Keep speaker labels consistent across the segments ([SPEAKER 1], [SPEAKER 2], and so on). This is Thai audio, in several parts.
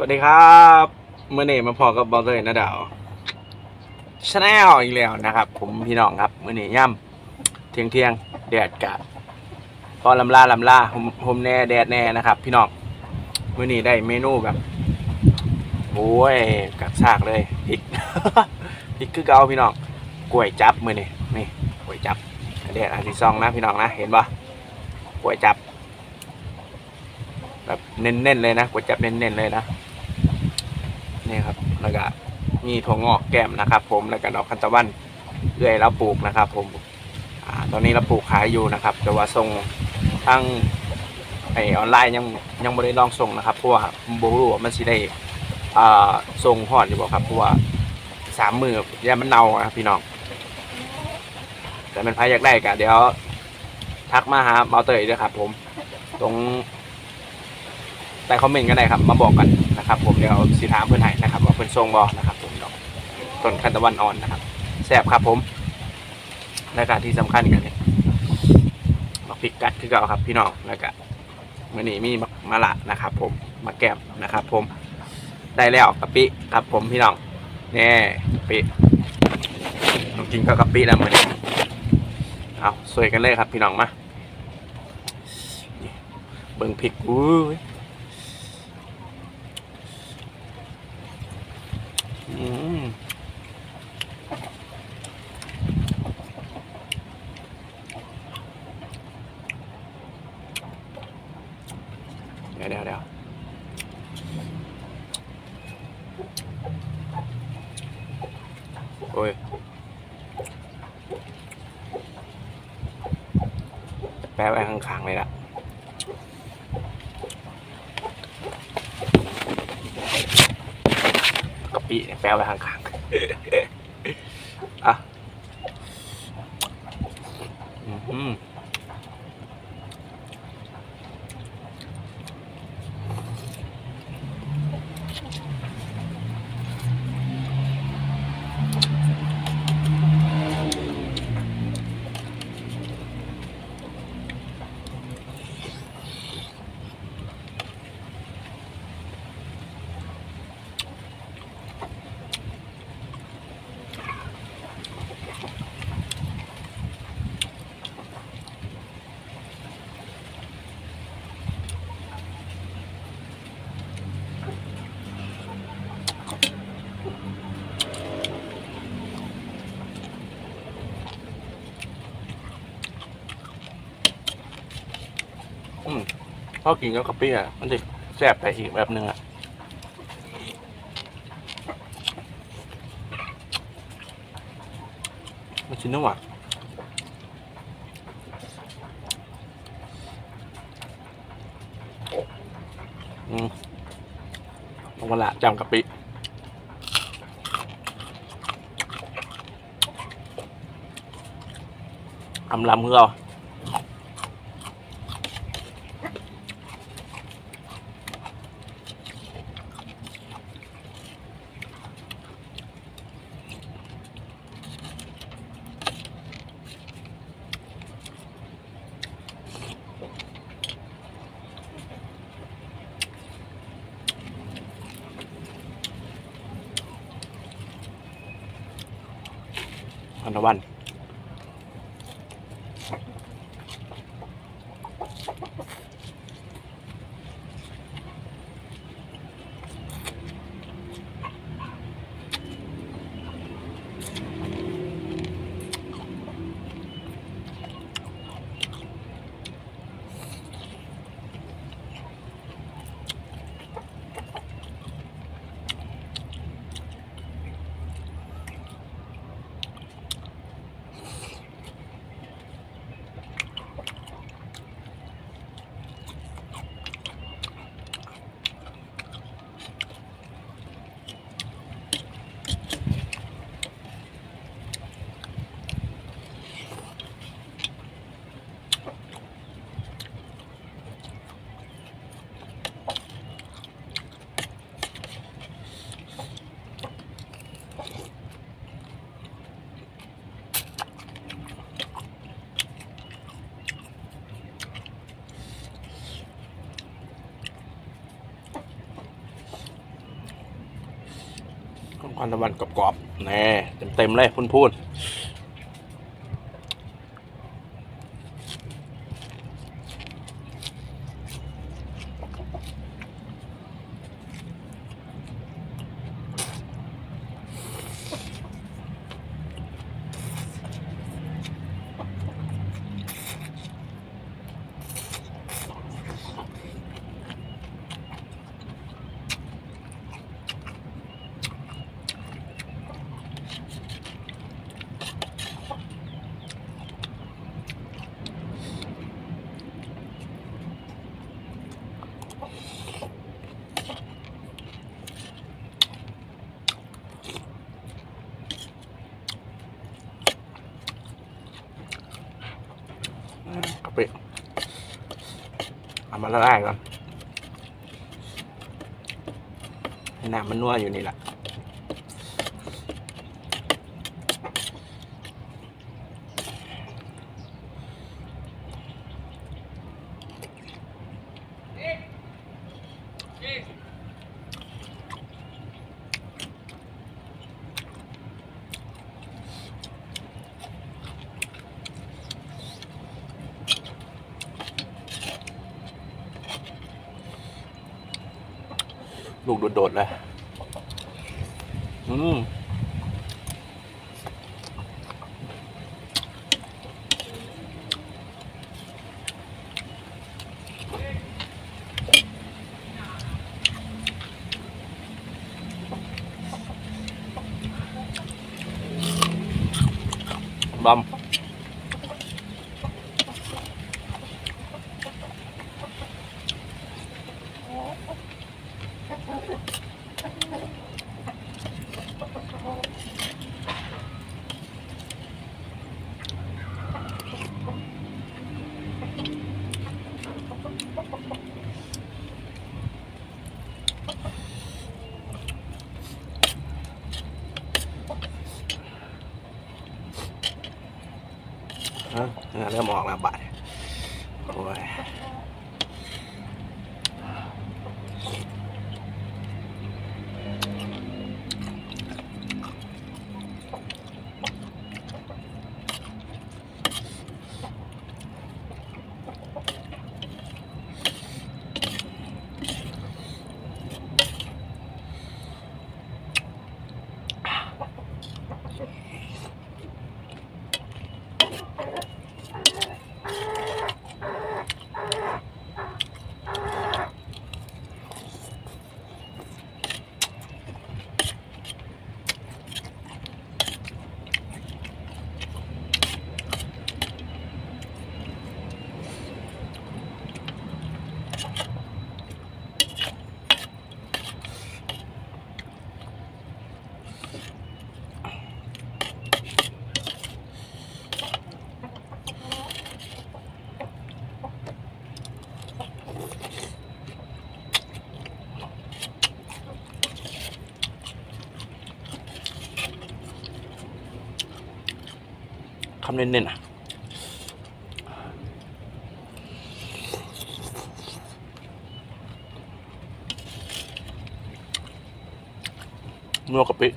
[SPEAKER 1] วัสดีครับเมื่อนี้มาพอกับบอลเลยนะดาวชาแนลอีกแล้วนะครับ ผมพี่น้องครับเมื่อนี้ย่ำเที่ยงเที่ยงแดดกะพอลำลาลำลาผมผมแน่แดดแน่นะครับ พี่น้องเมื่อนี้ได้เมนูแบบโอ้ยกัดซากเลยพริกพริกคือเกาพี่น้องกล้วยจับเมื่อนี้นี่กล้วยจับแดดอันที่ซองนะพี่น้องนะเห็นปะกล้วยจับแบบเน้นๆเลยนะก๋วยจับเน้นๆเลยนะ นี่ครับแล้วก็มีถั่วงอกแก้มนะครับ ผมแล้วก็ดอกคันตะวันเอื้อยเราปลูกนะครับ ผมอตอนนี้เราปลูกขายอยู่นะครับ แต่ว่าส่งทางไอออนไลน์ยังยังไม่ได้ลองส่งนะครับเพราะว่าบรู้ว่ามันสิได้อ่าส่งหอดอยู่บ่ครับเพราะว่าสามมือยามันเน่าอะครับพี่น้องแต่เป็นพายอยากได้กะเดี๋ยวทักมาหาเบาเตยด้วยครับ ผมตรง ใต้คอมเมนต์ก็ได้ครับ มาบอกกันนะครับผมเดี๋ยวสีถามเพื่อนให้นะครับว่าเพื่อนทรงบอนะครับผมดอกต้นคันตะวันอ่อนนะครับแซ่บครับผมรายการที่สำคัญกันเนี่ยมาพริกกัดคือเก่าครับพี่น้องแล้วก็มื่อนี้มีมะละนะครับ ผมมาแก้มนะครับ ผมได้แล้วกะปิครับผมพี่น้องนี่กะปิต้องกินกับกะปิแล้วมื่อนี้เอาสวยกันเลยครับพี่น้องมาเบิ่งพริกอุ้มเดี๋ยวเดี๋ยวเดี๋ยวโอ้ย แปะไว้ข้างๆเลยล่ะกะปิเนี่ยแปะไว้ข้างๆอะอืมอืมพ อกินกับกะปิอะมันจะแซ่บไปอีกแบบหนึ่งอะมันชิ้นน้ำหวานอืมลงมาละจำกะปิอำลำเพื่อเรา นตะวัน ควันตะวันกรอบๆแน่เต็มๆเลยพุ่นๆนกะปิเอา มาละลายก่อนให้น้ำมันนัวอยู่นี่แหละ ลูกโดดๆเลย อืมบอ ริ่มออกแล้วบาทโอ้ย คำเน้นๆอะนัวกะปิ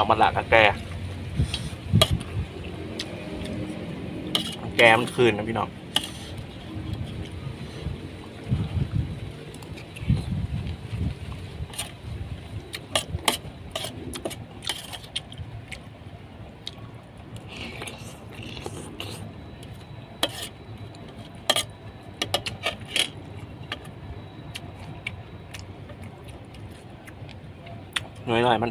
[SPEAKER 1] หมักมันละกะแก แกมันคืนนะพี่น้องหน่อยหน่อยๆมัน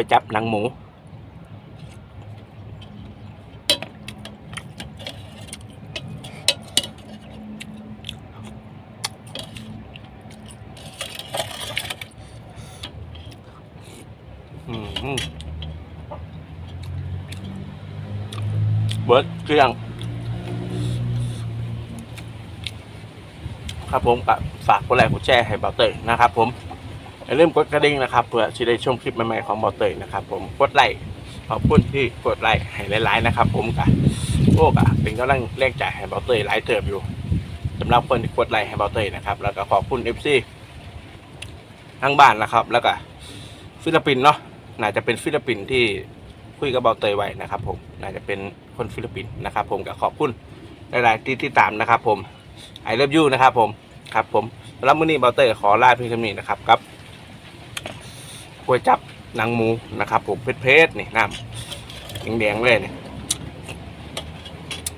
[SPEAKER 1] วยจับหนังหมูอืมเบิร์ดเครื่อง ครับผมก็ฝากกดไลค์กดแชร์ให้เบาเตยนะครับผม อย่าลืมกดกระดิ่งนะครับเพื่อจะได้ชมคลิปใหม่ๆของบาเตยนะครับ ผมกดไลค์ขอบคุณที่กดไลค์ให้หลายๆนะครับ ผมกะโอ้กะเป็นกำลังแรงใจให้บาเตยหลายเติบอยู่สำหรับคนที่กดไลค์ให้บาเตยนะครับ แล้วก็ขอบคุณ FC ทั้งบ้านนะครับ แล้วก็ฟิลิปปินส์เนาะน่าจะเป็นฟิลิปปินส์ที่คุยกับเบาเตยไว้นะครับผมน่าจะเป็นคนฟิลิปปินส์นะครับ ผมก็ขอบคุณหลายๆที่ที่ตามนะครับ ผมไอเลิฟยูนะครับ ผมครับ ผมสำหรับมื้อนี้เบาเตอร์ขอลาเพียงเท่านี้นะครับกับ วยจับหนังหมูนะครับผมเพชรๆนี่น้ำแดงๆเลยนี่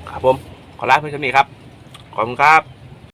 [SPEAKER 1] ครับผมขอลาเพื่อนชมนี้ครับขอบคุณครับ